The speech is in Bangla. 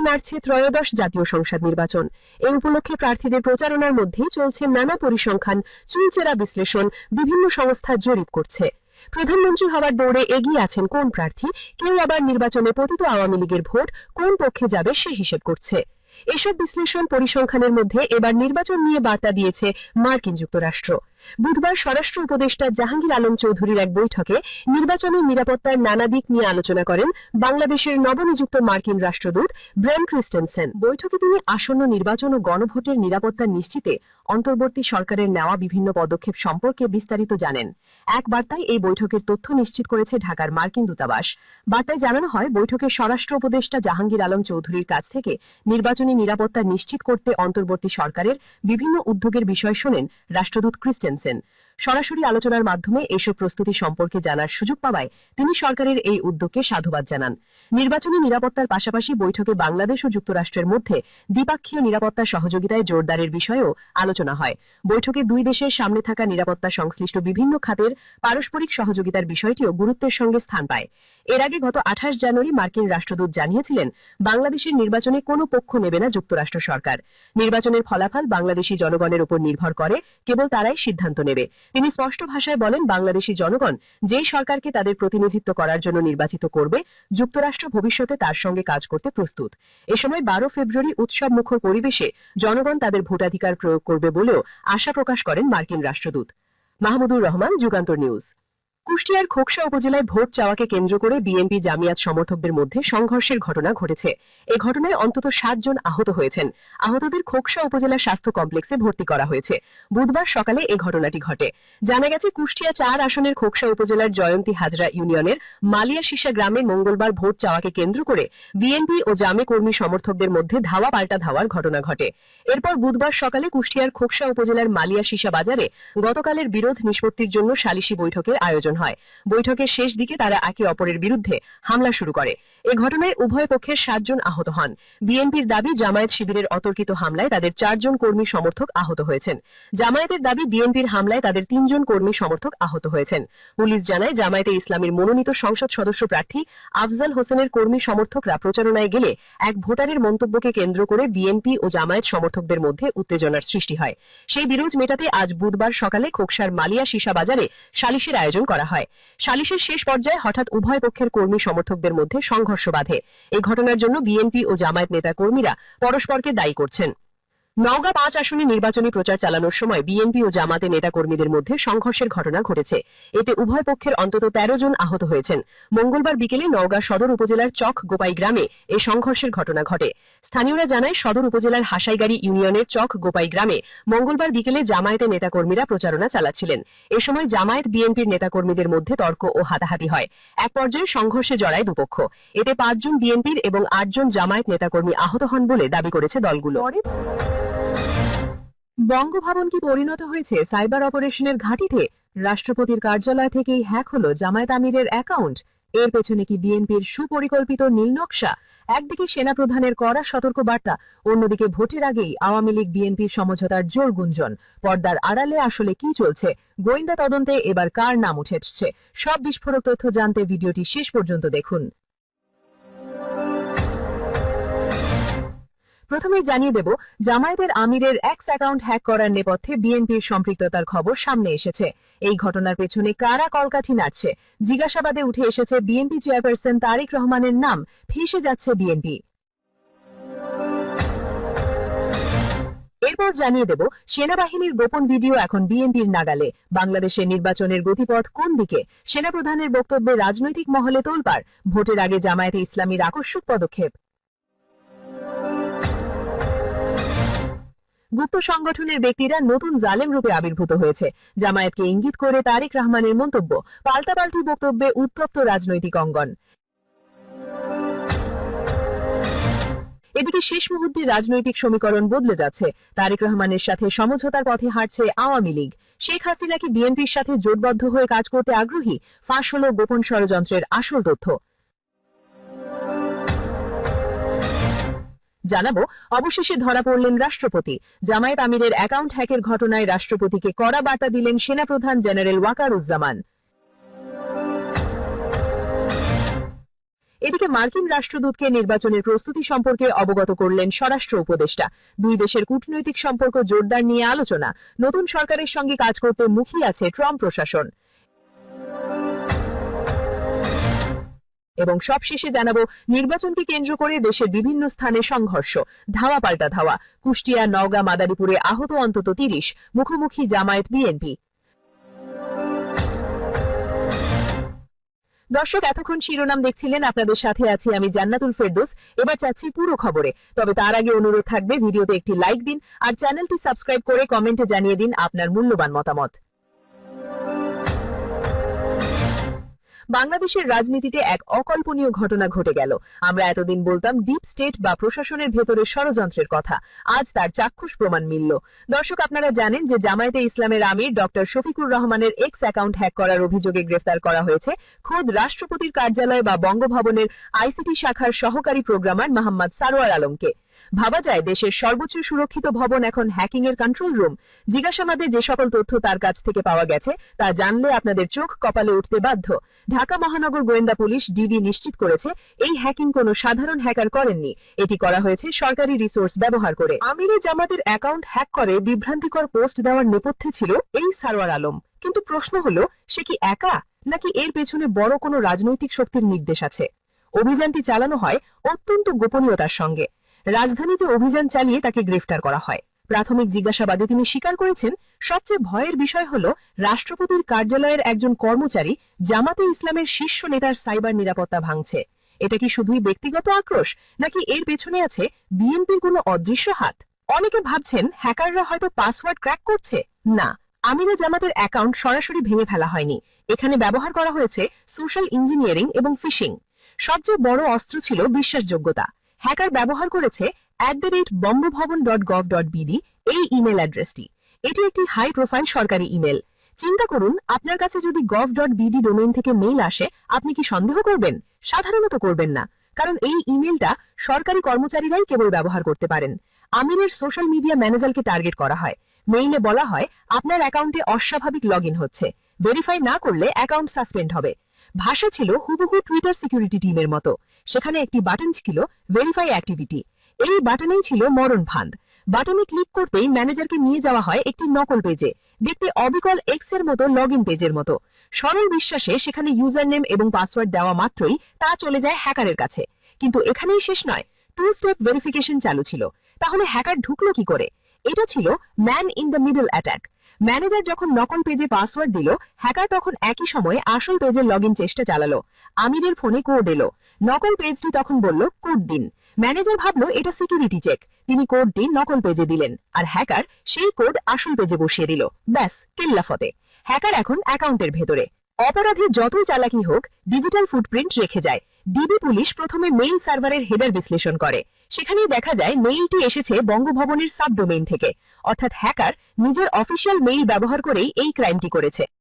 নাড়ছে ত্রয়োদশ জাতীয় সংসদ নির্বাচন। এ উপলক্ষে প্রার্থীদের প্রচারণার মধ্যেই চলছে নানা পরিসংখ্যান, চুলচেরা বিশ্লেষণ, বিভিন্ন সংস্থা জরিপ করছে। প্রধানমন্ত্রী হওয়ার দৌড়ে এগিয়ে আছেন কোন প্রার্থী, কেউ আবার নির্বাচনে পতিত আওয়ামী লীগের ভোট কোন পক্ষে যাবে সে হিসেব করছে। এসব বিশ্লেষণ পরিসংখ্যানের মধ্যে এবার নির্বাচন নিয়ে বার্তা দিয়েছে মার্কিন যুক্তরাষ্ট্র। বুধবার স্বরাষ্ট্র উপদেষ্টা জাহাঙ্গীর আলম চৌধুরীর এক বৈঠকে নির্বাচনের নিরাপত্তার নানা দিক নিয়ে আলোচনা করেন বাংলাদেশের নবনিযুক্ত মার্কিন রাষ্ট্রদূত ব্রেন ক্রিস্টেনসেন। বৈঠকে তিনি আসন্ন নির্বাচন ও গণভোটের নিরাপত্তা নিশ্চিতে অন্তর্বর্তী সরকারের নেওয়া বিভিন্ন পদক্ষেপ সম্পর্কে বিস্তারিত জানেন। এক বার্তায় এই বৈঠকের তথ্য নিশ্চিত করেছে ঢাকার মার্কিন দূতাবাস। বার্তায় জানানো হয়, বৈঠকে স্বরাষ্ট্র উপদেষ্টা জাহাঙ্গীর আলম চৌধুরীর কাছ থেকে নির্বাচনী নিরাপত্তা নিশ্চিত করতে অন্তর্বর্তী সরকারের বিভিন্ন উদ্যোগের বিষয় শোনেন রাষ্ট্রদূত ক্রিস্টেনসেন। সরাসরি আলোচনার মাধ্যমে এসব প্রস্তুতি সম্পর্কে জানার সুযোগ পাওয়ায় তিনি সরকারের এই উদ্যোগকে সাধুবাদ জানান। নির্বাচনী নিরাপত্তার পাশাপাশি বৈঠকে বাংলাদেশ ও যুক্তরাষ্ট্রের মধ্যে দ্বিপাক্ষীয় নিরাপত্তা সহযোগিতায় জোরদারের বিষয়েও আলোচনা হয়। বৈঠকে দুই দেশের সামনে থাকা নিরাপত্তা সংশ্লিষ্ট বিভিন্ন খাতের পারস্পরিক সহযোগিতার বিষয়টিও গুরুত্বের সঙ্গে স্থান পায়। এর আগে গত আঠাশ জানুয়ারি মার্কিন রাষ্ট্রদূত জানিয়েছিলেন, বাংলাদেশের নির্বাচনে কোনো পক্ষ নেবে না যুক্তরাষ্ট্র সরকার। নির্বাচনের ফলাফল বাংলাদেশি জনগণের উপর নির্ভর করে, কেবল তারাই সিদ্ধান্ত নেবে। তিনি স্পষ্ট ভাষায় বলেন, বাংলাদেশি জনগণ যে সরকারকে তাদের প্রতিনিধিত্ব করার জন্য নির্বাচিত করবে, যুক্তরাষ্ট্র ভবিষ্যতে তার সঙ্গে কাজ করতে প্রস্তুত। এ সময় বারো ফেব্রুয়ারি উৎসব মুখর পরিবেশে জনগণ তাদের ভোটাধিকার প্রয়োগ করবে বলেও আশা প্রকাশ করেন মার্কিন রাষ্ট্রদূত। মাহমুদুর রহমান, যুগান্তর নিউজ। কুষ্টিয়ার খোকসা উপজেলায় ভোট চাওয়াকে কেন্দ্র করে বিএনপি জামিয়াত সমর্থকদের মধ্যে সংঘর্ষের ঘটনা ঘটেছে। এ ঘটনায় অন্তত জন আহত হয়েছেন। আহতদের খোকসা উপজেলা স্বাস্থ্য কমপ্লেক্সে ভর্তি করা হয়েছে। বুধবার সকালে এ ঘটনাটি ঘটে। জানা গেছে, কুষ্টিয়া চার আসনের খোকসা উপজেলার জয়ন্তী হাজরা ইউনিয়নের মালিয়া শিশা গ্রামে মঙ্গলবার ভোট চাওয়াকে কেন্দ্র করে বিএনপি ও জামে কর্মী সমর্থকদের মধ্যে ধাওয়া পাল্টা ধাওয়ার ঘটনা ঘটে। এরপর বুধবার সকালে কুষ্টিয়ার খোকসা উপজেলার মালিয়া শিশা বাজারে গতকালের বিরোধ নিষ্পত্তির জন্য সালিশি বৈঠকের আয়োজন হয়। বৈঠকের শেষ দিকে তারা একে অপরের বিরুদ্ধে হামলা শুরু করে। এ ঘটনায় উভয় পক্ষের সাতজন আহত হন। বিএনপির দাবি, জামায়াত শিবিরের অতর্কিত হামলায় তাদের চারজন কর্মী সমর্থক আহত হয়েছেন। জামায়াতের দাবি, বিএনপির হামলায় তাদের তিনজন কর্মী সমর্থক আহত হয়েছেন। পুলিশ জানায়, জামায়াতে ইসলামীর মনোনীত সংসদ সদস্য প্রার্থী আফজাল হোসেনের কর্মী সমর্থকরা প্রচারণায় গেলে এক ভোটারের মন্তব্যকে কেন্দ্র করে বিএনপি ও জামায়াত সমর্থকদের মধ্যে উত্তেজনার সৃষ্টি হয়। সেই বিরোধ মেটাতে আজ বুধবার সকালে খোকসার মালিয়া সীসা বাজারে সালিশের আয়োজন করা হয়। সালিশের শেষ পর্যায়ে হঠাৎ উভয় পক্ষের কর্মী সমর্থকদের মধ্যে সংঘর্ষ বাধে। এই ঘটনার জন্য বিএনপি ও জামায়াত নেতা কর্মীরা পরস্পরকে দায়ী করছেন। নওগাঁ পাঁচ আসনে নির্বাচনী প্রচার চালানোর সময় বিএনপি ও জামাতে নেতাকর্মীদের মধ্যে সংঘর্ষের ঘটনা ঘটেছে। এতে উভয় পক্ষের অন্তত তেরো জন আহত হয়েছেন। মঙ্গলবার বিকেলে নওগাঁ সদর উপজেলার চক গোপাই গ্রামে এই সংঘর্ষের ঘটনা ঘটে। স্থানীয়রা জানায়, সদর উপজেলার হাসাইগাড়ি ইউনিয়নের চক গোপাই গ্রামে মঙ্গলবার বিকেলে জামায়াতের নেতাকর্মীরা প্রচারণা চালাচ্ছিলেন। এ সময় জামায়াত বিএনপির নেতাকর্মীদের মধ্যে তর্ক ও হাতাহাতি হয়। এক পর্যায়ে সংঘর্ষে জড়ায় দুপক্ষ। এতে পাঁচজন বিএনপির এবং আটজন জামায়াত নেতাকর্মী আহত হন বলে দাবি করেছে দলগুলো। বঙ্গভবন কি পরিণত হয়েছে সাইবার অপারেশনের ঘাঁটিতে? রাষ্ট্রপতির কার্যালয় থেকেই হ্যাক হলো জামায়াত আমিরের অ্যাকাউন্ট। এর পেছনে কি বিএনপির সুপরিকল্পিত নীলনকশা একদিকে সেনাপ্রধানের কড়া সতর্ক বার্তা অন্যদিকে ভোটের আগেই আওয়ামী লীগ বিএনপির সমঝোতার জোর গুঞ্জন। পর্দার আড়ালে আসলে কি চলছে? গোয়েন্দা তদন্তে এবার কার নাম উঠে সব বিস্ফোরক তথ্য জানতে ভিডিওটি শেষ পর্যন্ত দেখুন। প্রথমেই জানিয়ে দেব, জামায়াতের আমিরের এক্স অ্যাকাউন্ট হ্যাক করার নেপথ্যে বিএনপির সম্পৃক্ততার খবর সামনে এসেছে। এই ঘটনার পেছনে কারা কলকাঠি নাড়ছে? জিজ্ঞাসাবাদে উঠে এসেছে বিএনপি চেয়ারপারসন তারেক রহমানের নাম ফেসে যাচ্ছে বিএনপি। এরপর জানিয়ে দেব, সেনাবাহিনীর গোপন ভিডিও এখন বিএনপির নাগালে। বাংলাদেশের নির্বাচনের গতিপথ কোন দিকে? সেনাপ্রধানের বক্তব্যে রাজনৈতিক মহলে তোলপাড়। ভোটের আগে জামায়াতে ইসলামীর আকস্মিক পদক্ষেপ। গুপ্ত সংগঠনের ব্যক্তিরা নতুন জালেম রূপে আবির্ভূত হয়েছে। জামায়াতকে ইঙ্গিত করে তারেক রহমানের মন্তব্য, পাল্টাপাল্টি বক্তব্যে উত্তপ্ত রাজনৈতিক অঙ্গন। এদিকে শেষ মুহূর্তে রাজনৈতিক সমীকরণ বদলে যাচ্ছে। তারেক রহমানের সাথে সমঝোতার পথে হাঁটছে আওয়ামী লীগ। শেখ হাসিনা কি বিএনপির সাথে জোটবদ্ধ হয়ে কাজ করতে আগ্রহী, ফাঁস হল গোপন ষড়যন্ত্রের আসল তথ্য। জানাব, অবশেষে ধরা পড়লেন রাষ্ট্রপতি। জামায়াত আমিরের অ্যাকাউন্ট হ্যাকের ঘটনায় রাষ্ট্রপতিকে কড়া বার্তা দিলেন সেনাপ্রধান জেনারেল ওয়াকারুজ্জামান। এদিকে মার্কিন রাষ্ট্রদূতকে নির্বাচনের প্রস্তুতি সম্পর্কে অবগত করলেন স্বরাষ্ট্র উপদেষ্টা। দুই দেশের কূটনৈতিক সম্পর্ক জোরদার নিয়ে আলোচনা। নতুন সরকারের সঙ্গে কাজ করতে মুখী আছে ট্রাম্প প্রশাসন। এবং সবশেষে জানাব, নির্বাচনকে কেন্দ্র করে দেশের বিভিন্ন স্থানে সংঘর্ষ। ধাওয়া পাল্টা ধাওয়া। কুষ্টিয়া, নওগাঁ, মাদারীপুরে আহত অন্তত তিরিশ। মুখোমুখি জামায়াত বিএনপি। দর্শক, এতক্ষণ শিরোনাম দেখছিলেন। আপনাদের সাথে আছি আমি জান্নাতুল ফেরদৌস। এবার চাচ্ছি পুরো খবরে। তবে তার আগে অনুরোধ থাকবে, ভিডিওতে একটি লাইক দিন আর চ্যানেলটি সাবস্ক্রাইব করে কমেন্টে জানিয়ে দিন আপনার মূল্যবান মতামত। বাংলাদেশের রাজনীতিতে এক অকল্পনীয় ঘটনা ঘটে গেল। আমরা এতদিন বলতাম ডিপ স্টেট বা প্রশাসনের ভেতরে ষড়যন্ত্রের কথা। আজ তার চাক্ষুষ প্রমাণ মিলল। দর্শক, আপনারা জানেন যে জামায়াতে ইসলামের আমির ডক্টর শফিকুর রহমানের এক্স অ্যাকাউন্ট হ্যাক করার অভিযোগে গ্রেফতার করা হয়েছে খোদ রাষ্ট্রপতির কার্যালয় বা বঙ্গভবনের আইসিটি শাখার সহকারী প্রোগ্রামার মোহাম্মদ সারোয়ার আলমকে। ভাবা যায় দেশের সর্বোচ্চ সুরক্ষিত ভবন এখন হ্যাকিং এর কন্ট্রোল রুম জিজ্ঞাসাবাদে যে সকল তথ্য তার কাছ থেকে পাওয়া গেছে, তা জানলে আপনাদের চোখ কপালে উঠতে বাধ্য। ঢাকা মহানগর গোয়েন্দা পুলিশ ডিবি নিশ্চিত করেছে, এই হ্যাকিং কোনো সাধারণ হ্যাকার করেননি। এটি করা হয়েছে সরকারি রিসোর্স ব্যবহার করে। আমিরে জামাতের অ্যাকাউন্ট হ্যাক করে বিভ্রান্তিকর পোস্ট দেওয়ার নেপথ্যে ছিল এই সারোয়ার আলম। কিন্তু প্রশ্ন হলো, সে কি একা? নাকি এর পেছনে বড় কোনো রাজনৈতিক শক্তির নির্দেশ আছে? অভিযানটি চালানো হয় অত্যন্ত গোপনীয়তার সঙ্গে। রাজধানীতে অভিযান চালিয়ে তাকে গ্রেফতার করা হয়। প্রাথমিক জিজ্ঞাসাবাদে তিনি স্বীকার করেছেন, সবচেয়ে ভয়ের বিষয় হল রাষ্ট্রপতির কার্যালয়ের একজন কর্মচারী জামাতে ইসলামের শীর্ষ নেতার সাইবার নিরাপত্তা ভাঙছে। এটা কি শুধুই ব্যক্তিগত আক্রোশ, নাকি এর পেছনে আছে বিএনপির কোনো অদৃশ্য হাত? অনেকে ভাবছেন, হ্যাকাররা হয়তো পাসওয়ার্ড ক্র্যাক করছে? না, আমিরা জামাতের অ্যাকাউন্ট সরাসরি ভেঙে ফেলা হয়নি। এখানে ব্যবহার করা হয়েছে সোশ্যাল ইঞ্জিনিয়ারিং এবং ফিশিং। সবচেয়ে বড় অস্ত্র ছিল বিশ্বাসযোগ্যতা। হ্যাকার ব্যবহার করেছে at the rate dot gov dot BD এই ইমেল অ্যাড্রেসটি এটি একটি হাই প্রোফাইল সরকারি ইমেল চিন্তা করুন, আপনার কাছে যদি গভ ডট বিডি ডোমেইন থেকে মেইল আসে, আপনি কি সন্দেহ করবেন? সাধারণত করবেন না, কারণ এই ইমেলটা সরকারি কর্মচারীরাই কেবল ব্যবহার করতে পারেন। আমিরের সোশ্যাল মিডিয়া ম্যানেজারকে টার্গেট করা হয়। মেইলে বলা হয়, আপনার অ্যাকাউন্টে অস্বাভাবিক লগ হচ্ছে। ভেরিফাই না করলে অ্যাকাউন্ট সাসপেন্ড হবে। ভাষা ছিল হুবহু টুইটার সিকিউরিটি টিমের মতো। সেখানে একটি বাটন ছিল ভেরিফাই অ্যাক্টিভিটি এই বাটনেই ছিল মরণ ফান্দ বাটনে ক্লিক করতেই ম্যানেজারকে নিয়ে যাওয়া হয় একটি নকল পেজে দেখতে অবিকল এক্সের মতো লগ পেজের মতো। সরল বিশ্বাসে সেখানে ইউজার নেম এবং পাসওয়ার্ড দেওয়া মাত্রই তা চলে যায় হ্যাকারের কাছে। কিন্তু এখানেই শেষ নয়। টু স্টেপ ভেরিফিকেশন চালু ছিল। তাহলে হ্যাকার ঢুকলো কি করে? এটা ছিল man in the middle attack manager যখন নকল পেজে পাসওয়ার্ড দিল হ্যাকার তখন একই সময়ে আসল পেজের লগ চেষ্টা চালালো। আমিরের ফোনে কোড এলো। নকল পেজটি তখন বলল, কোড দিন। ম্যানেজার ভাবলো, এটা সিকিউরিটি চেক তিনি কোডটি নকল পেজে দিলেন। আর হ্যাকার সেই কোড আসল পেজে বসিয়ে দিল। ব্যাস কেল্লাফতে হ্যাকার এখন অ্যাকাউন্টের ভেতরে। অপরাধী যতই চালাকি হোক, ডিজিটাল ফুটপ্রিন্ট রেখে যায়। ডিবি পুলিশ প্রথমে মেইল সার্ভারের হেডার বিশ্লেষণ করে। সেখানেই দেখা যায়, মেইলটি এসেছে বঙ্গভবনের সাবডোমেইন থেকে। অর্থাৎ হ্যাকার নিজের অফিসিয়াল মেইল ব্যবহার করেই এই ক্রাইমটি করেছে।